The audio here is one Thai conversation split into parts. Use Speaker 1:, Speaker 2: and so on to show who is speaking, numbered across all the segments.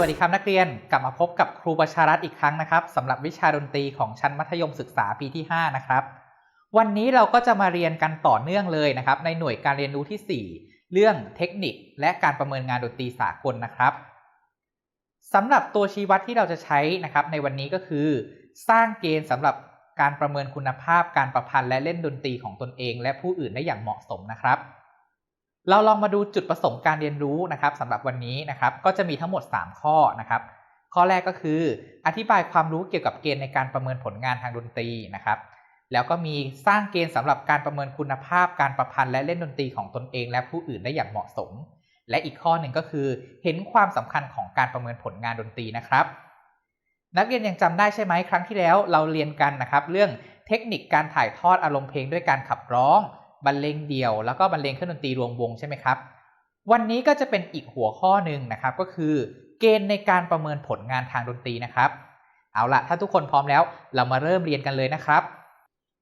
Speaker 1: วัสดีครับนักเรียนกลับมาพบกับครูประชารัตอีกครั้งนะครับสำหรับวิชาดนตรีของชั้นมัธยมศึกษาปีที่ 5 นะครับ วันนี้เราก็จะมาเรียนกันต่อเนื่องเลยนะครับ ในหน่วยการเรียนรู้ที่ 4 เรื่องเทคนิคและการประเมินงานดนตรีสากลนะครับสำหรับตัวชี้วัดที่เราจะใช้นะครับ ในวันนี้ก็คือ สร้างเกณฑ์สำหรับการประเมินคุณภาพ การประพันธ์และเล่นดนตรีของตนเอง และผู้อื่นได้อย่างเหมาะสมนะครับ เราลองมาดูจุดประสงค์การเรียนรู้นะครับสำหรับวันนี้นะครับก็จะมีทั้งหมด 3 ข้อนะครับข้อแรกก็คือ อธิบายความรู้เกี่ยวกับเกณฑ์ในการประเมินผลงานทางดนตรีนะครับ แล้วก็มีสร้างเกณฑ์สำหรับการประเมินคุณภาพการประพันธ์และเล่นดนตรีของตนเองและผู้อื่นได้อย่างเหมาะสม และอีกข้อหนึ่งก็คือ เห็นความสำคัญของการประเมินผลงานดนตรีนะครับ นักเรียนยังจำได้ใช่ไหมครั้งที่แล้วเราเรียนกันนะครับ เรื่องเทคนิคการถ่ายทอดอารมณ์เพลงด้วยการขับร้อง บรรเลงเดี่ยว แล้วก็บรรเลงเครื่องดนตรีรวมวงใช่ไหมครับ วันนี้ก็จะเป็นอีกหัวข้อหนึ่งนะครับ ก็คือ เกณฑ์ในการประเมินผลงานทางดนตรีนะครับ เอาละถ้าทุกคนพร้อมแล้ว เรามาเริ่มเรียนกันเลยนะครับ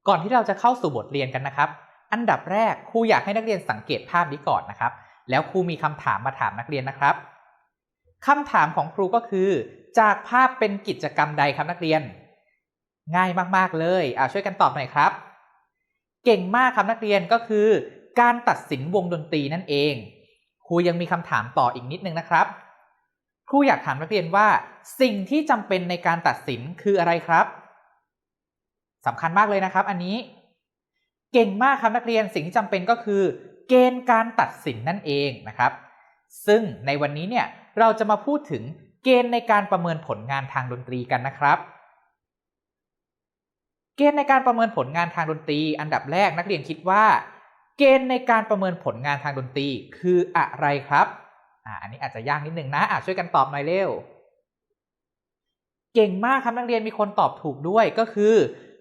Speaker 1: ก่อนที่เราจะเข้าสู่บทเรียนกันนะครับ อันดับแรกครูอยากให้นักเรียนสังเกตภาพนี้ก่อนนะครับ แล้วครูมีคำถามมาถามนักเรียนนะครับคำถามของครูก็คือ จากภาพเป็นกิจกรรมใดครับนักเรียน ง่ายมากๆเลยอ่าช่วยกันตอบหน่อยครับ เก่งมากครับนักเรียนก็คือ การตัดสินวงดนตรีนั่นเอง ครูยังมีคำถามต่ออีกนิดนึงนะครับ ครูอยากถามนักเรียนว่า สิ่งที่จำเป็นในการตัดสินคืออะไรครับสำคัญมากเลยนะครับ อันนี้ เก่งมากครับนักเรียนสิ่งที่จำเป็นก็คือ เกณฑ์การตัดสินนั่นเองนะครับ ซึ่งในวันนี้เนี่ยเราจะมาพูดถึงเกณฑ์ในการประเมินผลงานทางดนตรีกันนะครับ เกณฑ์ในการประเมินผลงานทางดนตรี อันดับแรกนักเรียนคิดว่า เกณฑ์ในการประเมินผลงานทางดนตรีคืออะไรครับอ่าอันนี้อาจจะยากนิดนึงนะอ่าช่วยกันตอบหน่อยเร็ว เก่งมากครับนักเรียนมีคนตอบถูกด้วยก็คือ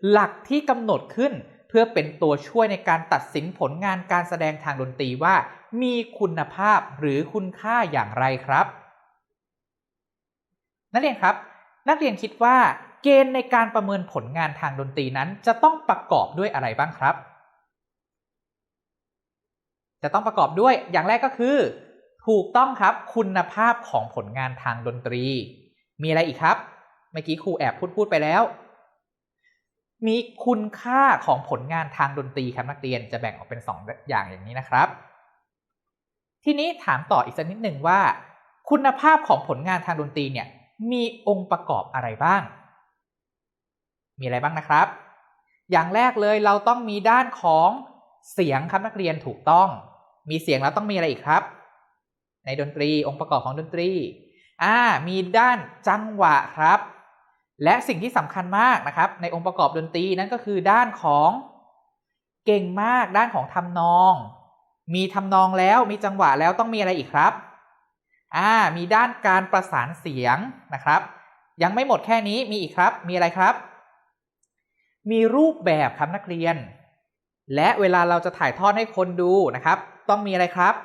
Speaker 1: หลักที่กำหนดขึ้นเพื่อเป็นตัวช่วยในการตัดสินผลงานการแสดงทางดนตรีว่า มีคุณภาพหรือคุณค่าอย่างไรครับ นักเรียนครับ นักเรียนคิดว่า เกณฑ์ในการประเมินผลงานทางดนตรีนั้น จะต้องประกอบด้วยอะไรบ้างครับ จะต้องประกอบด้วยอย่างแรกก็คือ ถูกต้องครับคุณภาพของผลงานทางดนตรี มีอะไรอีกครับ เมื่อกี้ครูแอบพูดพูดไปแล้ว มีคุณค่าของผลงานทางดนตรีครับนักเรียนจะแบ่งออกเป็น 2ออย่างอย่างนี้นะครับ ทีนี้ถามต่ออีกสักนิดหนึ่งว่า คุณภาพของผลงานทางดนตรีเนี่ยมีองค์ประกอบอะไรบ้าง มีอะไรบ้างนะครับ อย่างแรกเลยเราต้องมีด้านของเสียงครับนักเรียนถูกต้อง มีเสียงแล้วต้องมีอะไรอีกครับ ในดนตรีองค์ประกอบของดนตรีอ่ามีด้านจังหวะครับ และสิ่งที่สำคัญมากนะครับ ในองค์ประกอบดนตรีนั่นก็คือด้านของเก่งมากด้านของทำนอง มีทำนองแล้วมีจังหวะแล้วต้องมีอะไรอีกครับอ่ามีด้านการประสานเสียงนะครับ ยังไม่หมดแค่นี้มีอีกครับ มีอะไรครับ มีรูปแบบครับนักเรียน และเวลาเราจะถ่ายทอดให้คนดูนะครับ ต้องมีอะไรครับ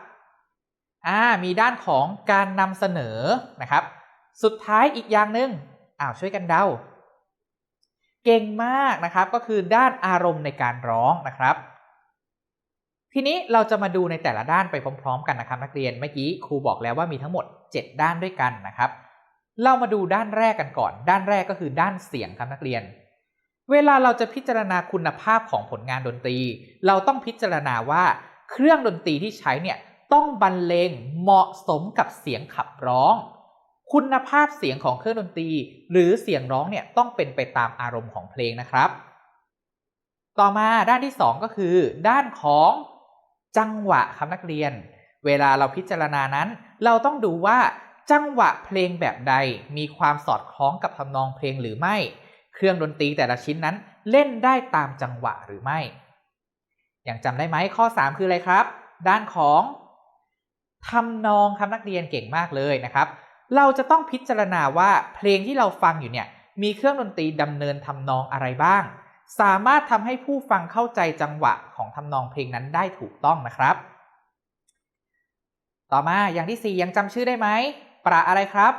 Speaker 1: อ่ามีด้านของการนำเสนอนะครับ สุดท้ายอีกอย่างหนึ่งอ้าวช่วยกันเดา เก่งมากนะครับก็คือด้านอารมณ์ในการร้องนะครับ ทีนี้เราจะมาดูในแต่ละด้านไปพร้อม ๆ กันนะครับ นักเรียนเมื่อกี้ครูบอกแล้วว่ามีทั้งหมด 7 ด้านด้วยกันนะครับ เรามาดูด้านแรกกันก่อน ด้านแรกก็คือด้านเสียงครับนักเรียน เวลาเราจะพิจารณาคุณภาพของผลงานดนตรี เราต้องพิจารณาว่าเครื่องดนตรีที่ใช้เนี่ยต้องบรรเลงเหมาะสมกับเสียงขับร้อง คุณภาพเสียงของเครื่องดนตรี หรือเสียงร้องเนี่ยต้องเป็นไปตามอารมณ์ของเพลงนะครับ ต่อมาด้านที่ 2 ก็คือ ด้านของจังหวะครับนักเรียน เวลาเราพิจารณานั้น เราต้องดูว่าจังหวะเพลงแบบใดมีความสอดคล้องกับทำนองเพลงหรือไม่ เครื่องดนตรีแต่ละชิ้นนั้นเล่นได้ตามจังหวะหรือไม่ อย่างจำได้ไหมข้อ 3 คืออะไรครับ ด้านของทำนองครับนักเรียนเก่งมากเลยนะครับ เราจะต้องพิจารณาว่าเพลงที่เราฟังอยู่เนี่ยมีเครื่องดนตรีดำเนินทำนองอะไรบ้าง สามารถทำให้ผู้ฟังเข้าใจจังหวะของทำนองเพลงนั้นได้ถูกต้องนะครับ ต่อมาอย่างที่ 4 ยังจำชื่อได้ไหมประอะไรครับ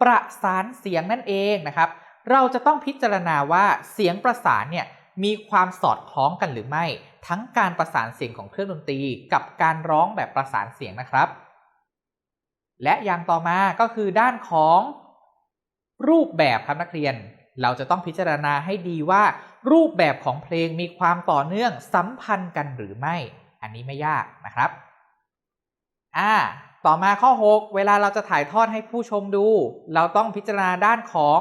Speaker 1: ประสานเสียงนั่นเองนะครับ เราจะต้องพิจารณาว่าเสียงประสานเนี่ยมีความสอดคล้องกันหรือไม่ ทั้งการประสานเสียงของเครื่องดนตรีกับการร้องแบบประสานเสียงนะครับ และอย่างต่อมาก็คือด้านของรูปแบบครับนักเรียน เราจะต้องพิจารณาให้ดีว่า รูปแบบของเพลงมีความต่อเนื่องสัมพันธ์กันหรือไม่ อันนี้ไม่ยากนะครับอ่าต่อมาข้อ 6 เวลาเราจะถ่ายทอดให้ผู้ชมดู เราต้องพิจารณาด้านของ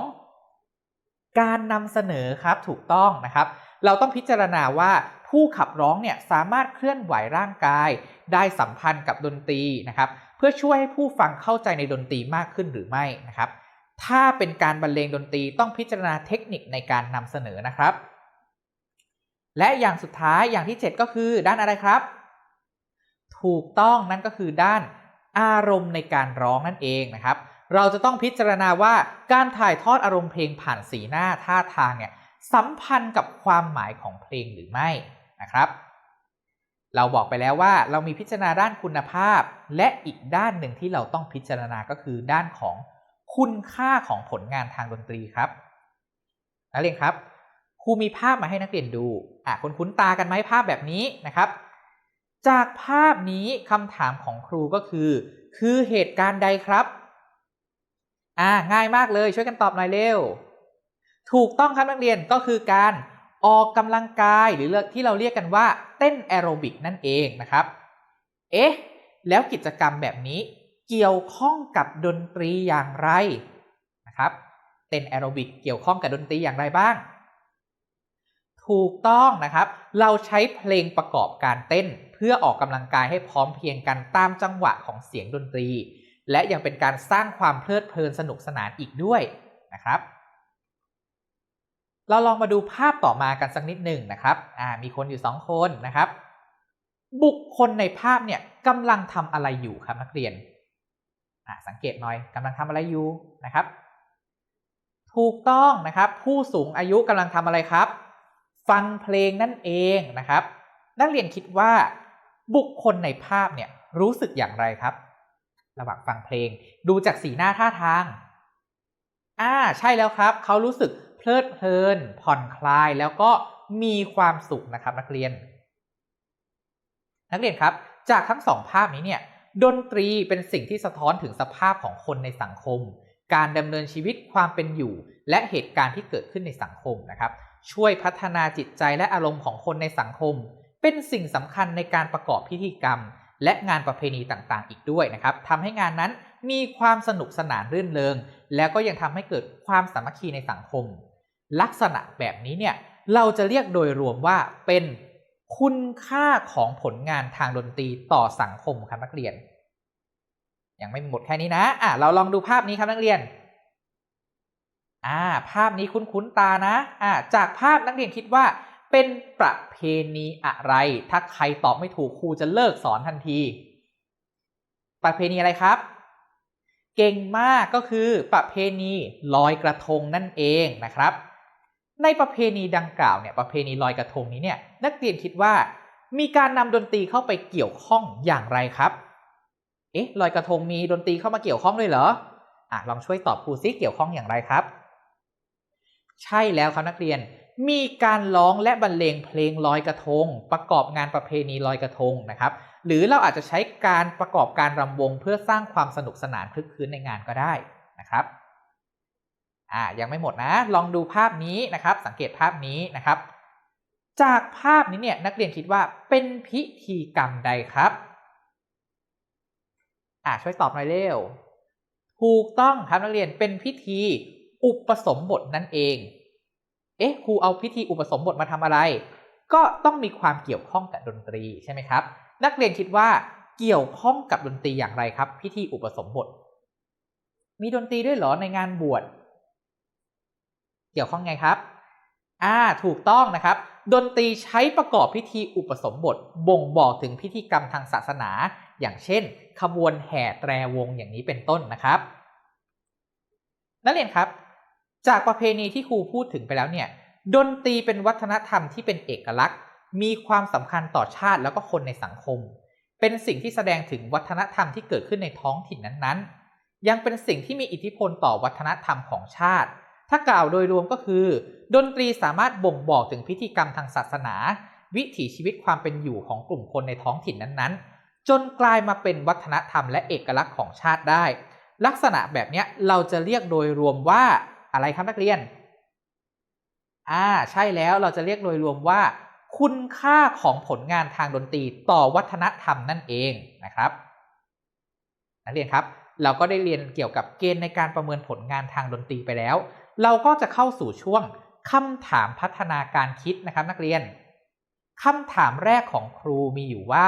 Speaker 1: การนำเสนอครับถูกต้องนะครับ เราต้องพิจารณาว่าผู้ขับร้องเนี่ยสามารถเคลื่อนไหวร่างกาย ได้สัมพันธ์กับดนตรีนะครับเพื่อช่วยให้ผู้ฟังเข้าใจในดนตรีมากขึ้นหรือไม่นะครับ ถ้าเป็นการบรรเลงดนตรีต้องพิจารณาเทคนิคในการนำเสนอนะครับ และอย่างสุดท้ายอย่างที่ 7 ก็คือด้านอะไรครับ ถูกต้องนั่นก็คือด้านอารมณ์ในการร้องนั่นเองนะครับ เราจะต้องพิจารณาว่าการถ่ายทอดอารมณ์เพลงผ่านสีหน้าท่าทางเนี่ยสัมพันธ์กับความหมายของเพลงหรือไม่นะครับ เราบอกไปแล้วว่าเรามีพิจารณาด้านคุณภาพ และอีกด้านหนึ่งที่เราต้องพิจารณาก็คือด้านของคุณค่าของผลงานทางดนตรีครับนักเรียนครับครูมีภาพมาให้นักเรียนดูอะคุณคุ้นตากันไหมภาพแบบนี้นะครับ จากภาพนี้คำถามของครูก็คือ คือเหตุการณ์ใดครับ อ่าง่ายมากเลยช่วยกันตอบหน่อยเร็ว ถูกต้องครับนักเรียนก็คือการออกกำลังกายหรือที่เราเรียกกันว่า เต้นแอโรบิกนั่นเองนะครับ เอ๊ะ แล้วกิจกรรมแบบนี้เกี่ยวข้องกับดนตรีอย่างไรนะครับ เต้นแอโรบิกเกี่ยวข้องกับดนตรีอย่างไรบ้าง ถูกต้องนะครับ เราใช้เพลงประกอบการเต้น เพื่อออกกำลังกายให้พร้อมเพียงกันตามจังหวะของเสียงดนตรี และยังเป็นการสร้างความเพลิดเพลินสนุกสนานอีกด้วยนะครับ เราลองมาดูภาพต่อมากันสักนิดหนึ่งนะครับอ่ามีคนอยู่สองคนนะครับ บุคคลในภาพเนี่ยกำลังทำอะไรอยู่ครับนักเรียนอ่าสังเกตหน่อยกำลังทำอะไรอยู่นะครับ ถูกต้องนะครับ ผู้สูงอายุกำลังทำอะไรครับ ฟังเพลงนั่นเองนะครับ นักเรียนคิดว่าบุคคลในภาพเนี่ยรู้สึกอย่างไรครับ ระหว่างฟังเพลง ดูจากสีหน้าท่าทางอ่าใช่แล้วครับ เขารู้สึกเพลิดเพลิน ผ่อนคลายแล้วก็มีความสุขนะครับนักเรียน นักเรียนครับ จากทั้งสองภาพนี้เนี่ยดนตรีเป็นสิ่งที่สะท้อนถึงสภาพของคนในสังคม การดำเนินชีวิตความเป็นอยู่ และเหตุการณ์ที่เกิดขึ้นในสังคมนะครับ ช่วยพัฒนาจิตใจและอารมณ์ของคนในสังคม เป็นสิ่งสำคัญในการประกอบพิธีกรรม และงานประเพณีต่างๆ อีกด้วยนะครับทำให้งานนั้นมีความสนุกสนานรื่นเริง แล้วก็ยังทำให้เกิดความสามัคคีในสังคม ลักษณะแบบนี้เนี่ยเราจะเรียกโดยรวมว่าเป็นคุณค่าของผลงานทางดนตรีต่อสังคมครับนักเรียน ยังไม่หมดแค่นี้นะอะเราลองดูภาพนี้ครับนักเรียนอ่าภาพนี้คุ้นๆตานะอ่าจากภาพนักเรียนคิดว่า เป็นประเพณีอะไร ถ้าใครตอบไม่ถูกครูจะเลิกสอนทันที ประเพณีอะไรครับ เก่งมากก็คือประเพณีลอยกระทงนั่นเองนะครับ ในประเพณีดังกล่าวเนี่ยประเพณีลอยกระทงนี้เนี่ยนักเรียนคิดว่า มีการนำดนตรีเข้าไปเกี่ยวข้องอย่างไรครับ เอ๊ะลอยกระทงมีดนตรีเข้ามาเกี่ยวข้องด้วยเหรออะลองช่วยตอบครูซิเกี่ยวข้องอย่างไรครับ ใช่แล้วครับนักเรียน มีการร้องและบรรเลงเพลงลอยกระทง ประกอบงานประเพณีลอยกระทงนะครับ หรือเราอาจจะใช้การประกอบการรำวงเพื่อสร้างความสนุกสนานคลึกคลื้นในงานก็ได้นะครับอ่ายังไม่หมดนะ ลองดูภาพนี้นะครับ สังเกตภาพนี้นะครับ จากภาพนี้เนี่ยนักเรียนคิดว่าเป็นพิธีกรรมใดครับอ่าช่วยตอบหน่อยเร็วถูกต้องครับนักเรียนเป็นพิธีอุปสมบทนั่นเอง เอ๊ะครูเอาพิธีอุปสมบทมาทำอะไร ก็ต้องมีความเกี่ยวข้องกับดนตรีใช่ไหมครับ นักเรียนคิดว่าเกี่ยวข้องกับดนตรีอย่างไรครับ พิธีอุปสมบท มีดนตรีด้วยเหรอในงานบวชเกี่ยวข้องไงครับอ่าถูกต้องนะครับ ดนตรีใช้ประกอบพิธีอุปสมบท บ่งบอกถึงพิธีกรรมทางศาสนา อย่างเช่น ขบวนแห่แตรวงอย่างนี้เป็นต้นนะครับ นักเรียนครับ จากประเพณีที่ครูพูดถึงไปแล้วเนี่ยดนตรีเป็นวัฒนธรรมที่เป็นเอกลักษณ์ มีความสำคัญต่อชาติแล้วก็คนในสังคม เป็นสิ่งที่แสดงถึงวัฒนธรรมที่เกิดขึ้นในท้องถิ่นนั้นๆ ยังเป็นสิ่งที่มีอิทธิพลต่อวัฒนธรรมของชาติ ถ้ากล่าวโดยรวมก็คือ ดนตรีสามารถบ่งบอกถึงพิธีกรรมทางศาสนา วิถีชีวิตความเป็นอยู่ของกลุ่มคนในท้องถิ่นนั้นๆ จนกลายมาเป็นวัฒนธรรมและเอกลักษณ์ของชาติได้ ลักษณะแบบนี้เราจะเรียกโดยรวมว่า อะไรครับนักเรียน อ่า ใช่แล้วเราจะเรียกโดยรวมว่า คุณค่าของผลงานทางดนตรีต่อวัฒนธรรมนั่นเองนะครับ นักเรียนครับ เราก็ได้เรียนเกี่ยวกับเกณฑ์ในการประเมินผลงานทางดนตรีไปแล้ว เราก็จะเข้าสู่ช่วงคำถามพัฒนาการคิดนะครับ นักเรียนคำถามแรกของครูมีอยู่ว่า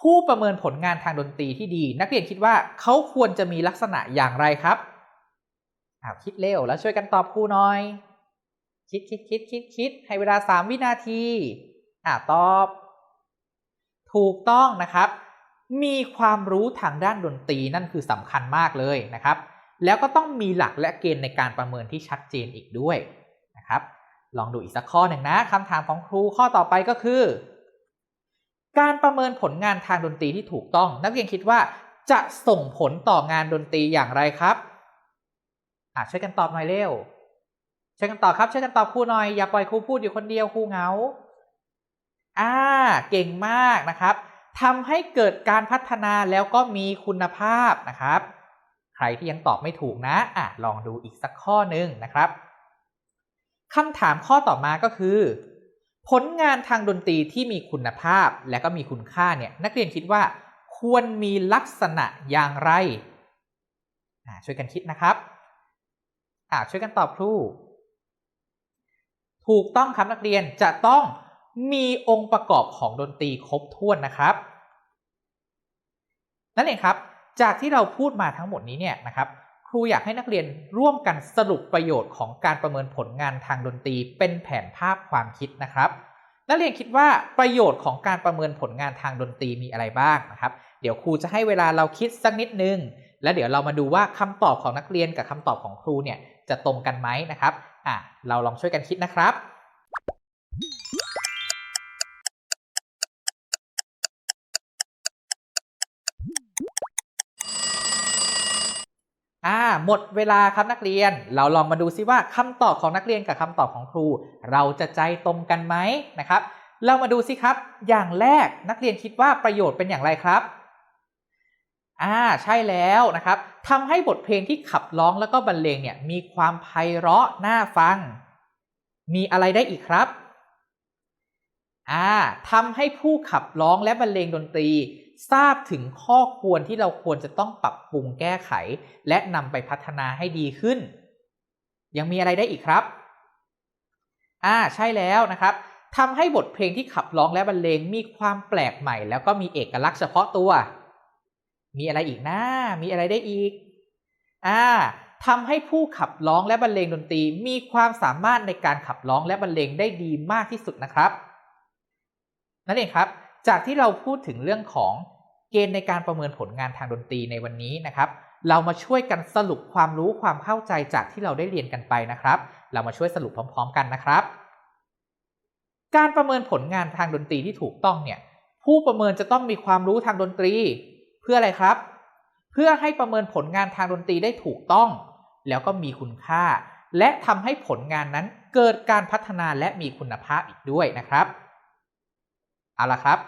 Speaker 1: ผู้ประเมินผลงานทางดนตรีที่ดี นักเรียนคิดว่าเขาควรจะมีลักษณะอย่างไรครับ อ้าวคิดเร็วแล้วช่วยกันตอบครูหน่อย คิดคิดคิดคิดคิดให้เวลา3วินาทีอ่าตอบ ถูกต้องนะครับ มีความรู้ทางด้านดนตรีนั่นคือสำคัญมากเลยนะครับ แล้วก็ต้องมีหลักและเกณฑ์ในการประเมินที่ชัดเจนอีกด้วยนะครับ ลองดูอีกสักข้อหนึ่งนะคำถามของครูข้อต่อไปก็คือ การประเมินผลงานทางดนตรีที่ถูกต้อง นักเรียนคิดว่าจะส่งผลต่องานดนตรีอย่างไรครับ อะช่วยกันตอบหน่อยเร็วช่วยกันตอบครับช่วยกันตอบครูหน่อยอย่าปล่อยครูพูดอยู่คนเดียวครูเหงาอ่าเก่งมากนะครับทำให้เกิดการพัฒนาแล้วก็มีคุณภาพนะครับ ใครที่ยังตอบไม่ถูกนะอะลองดูอีกสักข้อหนึ่งนะครับคำถามข้อต่อมาก็คือ ผลงานทางดนตรีที่มีคุณภาพและก็มีคุณค่าเนี่ยนักเรียนคิดว่าควรมีลักษณะอย่างไรอ่าช่วยกันคิดนะครับ อ่าช่วยกันตอบครู ถูกต้องครับนักเรียนจะต้องมีองค์ประกอบของดนตรีครบถ้วนนะครับ นั่นเองครับ จากที่เราพูดมาทั้งหมดนี้เนี่ยนะครับ ครูอยากให้นักเรียนร่วมกันสรุปประโยชน์ของการประเมินผลงานทางดนตรีเป็นแผนภาพความคิดนะครับนักเรียนคิดว่าประโยชน์ของการประเมินผลงานทางดนตรีมีอะไรบ้างนะครับ เดี๋ยวครูจะให้เวลาเราคิดสักนิดนึง แล้วเดี๋ยวเรามาดูว่าคำตอบของนักเรียนกับคำตอบของครูเนี่ยจะตรงกันไหมนะครับอะเราลองช่วยกันคิดนะครับอ่าหมดเวลาครับนักเรียน เราลองมาดูซิว่าคำตอบของนักเรียนกับคำตอบของครู เราจะใจตรงกันไหมนะครับ เรามาดูซิครับ อย่างแรกนักเรียนคิดว่าประโยชน์เป็นอย่างไรครับ อ่าใช่แล้วนะครับทำให้บทเพลงที่ขับร้องแล้วก็บรรเลงเนี่ยมีความไพเราะน่าฟัง มีอะไรได้อีกครับอ่าทำให้ผู้ขับร้องและบรรเลงดนตรี ทราบถึงข้อควรที่เราควรจะต้องปรับปรุงแก้ไข และนำไปพัฒนาให้ดีขึ้น ยังมีอะไรได้อีกครับอ่าใช่แล้วนะครับทำให้บทเพลงที่ขับร้องและบรรเลงมีความแปลกใหม่ แล้วก็มีเอกลักษณ์เฉพาะตัว มีอะไรอีกนะ มีอะไรได้อีก อ่าทำให้ผู้ขับร้องและบรรเลงดนตรีมีความสามารถในการขับร้องและบรรเลงได้ดีมากที่สุดนะครับ นั่นเองครับ จากที่เราพูดถึงเรื่องของเกณฑ์ในการประเมินผลงานทางดนตรีในวันนี้นะครับ เรามาช่วยกันสรุปความรู้ความเข้าใจจากที่เราได้เรียนกันไปนะครับ เรามาช่วยสรุปพร้อม ๆ กันนะครับ การประเมินผลงานทางดนตรีที่ถูกต้องเนี่ย ผู้ประเมินจะต้องมีความรู้ทางดนตรี เพื่ออะไรครับ เพื่อให้ประเมินผลงานทางดนตรีได้ถูกต้อง แล้วก็มีคุณค่า และทำให้ผลงานนั้นเกิดการพัฒนาและมีคุณภาพอีกด้วยนะครับ เอาละครับ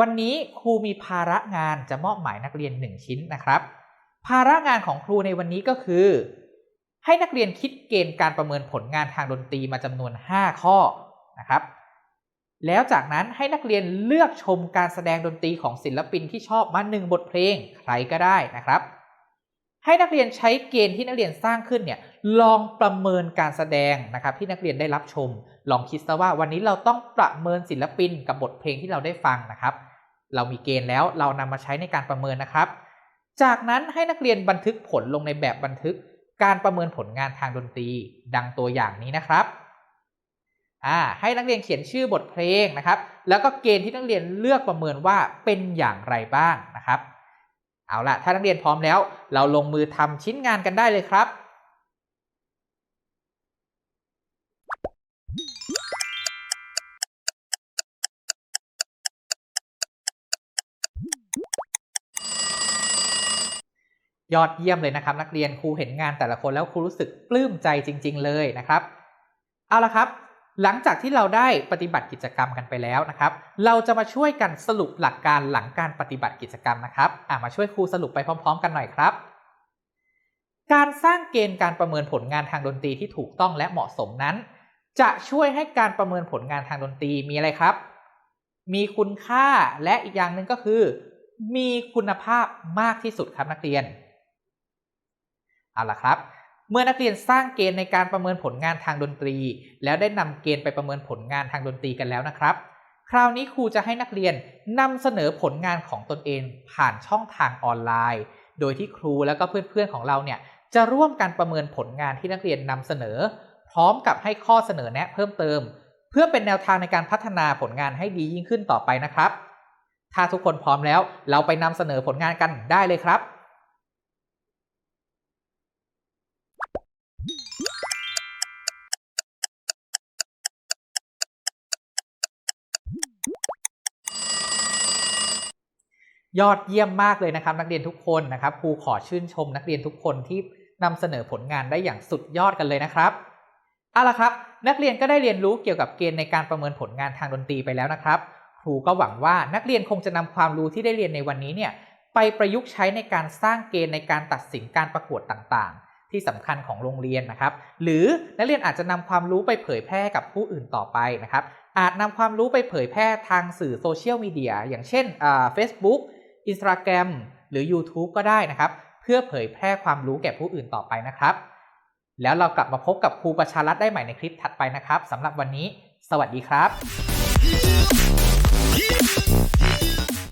Speaker 1: วันนี้ครูมีภาระงานจะมอบหมายนักเรียน 1 ชิ้นนะครับ ภาระงานของครูในวันนี้ก็คือ ให้นักเรียนคิดเกณฑ์การประเมินผลงานทางดนตรีมาจำนวน 5 ข้อนะครับ แล้วจากนั้นให้นักเรียนเลือกชมการแสดงดนตรีของศิลปินที่ชอบมา1บทเพลงใครก็ได้นะครับ ให้นักเรียนใช้เกณฑ์ที่นักเรียนสร้างขึ้นเนี่ยลองประเมินการแสดงนะครับที่นักเรียนได้รับชม ลองคิดซะว่าวันนี้เราต้องประเมินศิลปินกับบทเพลงที่เราได้ฟังนะครับ เรามีเกณฑ์แล้วเรานำมาใช้ในการประเมินนะครับ จากนั้นให้นักเรียนบันทึกผลลงในแบบบันทึกการประเมินผลงานทางดนตรี ดังตัวอย่างนี้นะครับ อ่าให้นักเรียนเขียนชื่อบทเพลงนะครับ แล้วก็เกณฑ์ที่นักเรียนเลือกประเมินว่าเป็นอย่างไรบ้างนะครับ เอาละถ้านักเรียนพร้อมแล้ว เราลงมือทำชิ้นงานกันได้เลยครับยอดเยี่ยมเลยนะครับ นักเรียนครูเห็นงานแต่ละคนแล้วครูรู้สึกปลื้มใจจริง ๆ เลยนะครับ เอาละครับ หลังจากที่เราได้ปฏิบัติกิจกรรมกันไปแล้วนะครับ เราจะมาช่วยกันสรุปหลักการหลังการปฏิบัติกิจกรรมนะครับอะมาช่วยครูสรุปไปพร้อม ๆ กันหน่อยครับ การสร้างเกณฑ์การประเมินผลงานทางดนตรีที่ถูกต้องและเหมาะสมนั้น จะช่วยให้การประเมินผลงานทางดนตรีมีอะไรครับ มีคุณค่าและอีกอย่างหนึ่งก็คือ มีคุณภาพมากที่สุดครับนักเรียน เอาล่ะครับ เมื่อนักเรียนสร้างเกณฑ์ในการประเมินผลงานทางดนตรี แล้วได้นำเกณฑ์ไปประเมินผลงานทางดนตรีกันแล้วนะครับ คราวนี้ครูจะให้นักเรียนนำเสนอผลงานของตนเองผ่านช่องทางออนไลน์ โดยที่ครูแล้วก็เพื่อนๆของเราเนี่ยจะร่วมกันประเมินผลงานที่นักเรียนนำเสนอ พร้อมกับให้ข้อเสนอแนะเพิ่มเติม เพื่อเป็นแนวทางในการพัฒนาผลงานให้ดียิ่งขึ้นต่อไปนะครับ ถ้าทุกคนพร้อมแล้ว เราไปนำเสนอผลงานกันได้เลยครับ ยอดเยี่ยมมากเลยนะครับ นักเรียนทุกคนนะครับครูขอชื่นชมนักเรียนทุกคนที่นำเสนอผลงานได้อย่างสุดยอดกันเลยนะครับเอาละครับ นักเรียนก็ได้เรียนรู้เกี่ยวกับเกณฑ์ในการประเมินผลงานทางดนตรีไปแล้วนะครับ ครูก็หวังว่านักเรียนคงจะนำความรู้ที่ได้เรียนในวันนี้เนี่ยไปประยุกต์ใช้ในการสร้างเกณฑ์ในการตัดสินการประกวดต่างๆ ที่สำคัญของโรงเรียนนะครับ หรือนักเรียนอาจจะนำความรู้ไปเผยแพร่กับผู้อื่นต่อไปนะครับ อาจนำความรู้ไปเผยแพร่ทางสื่อโซเชียลมีเดียอย่างเช่นเฟซบุ๊ก Instagram หรือ YouTube ก็ได้นะครับ เพื่อเผยแพร่ความรู้แก่ผู้อื่นต่อไปนะครับ แล้วเรากลับมาพบกับครูประชารัฐได้ใหม่ในคลิปถัดไปนะครับสำหรับวันนี้ สวัสดีครับ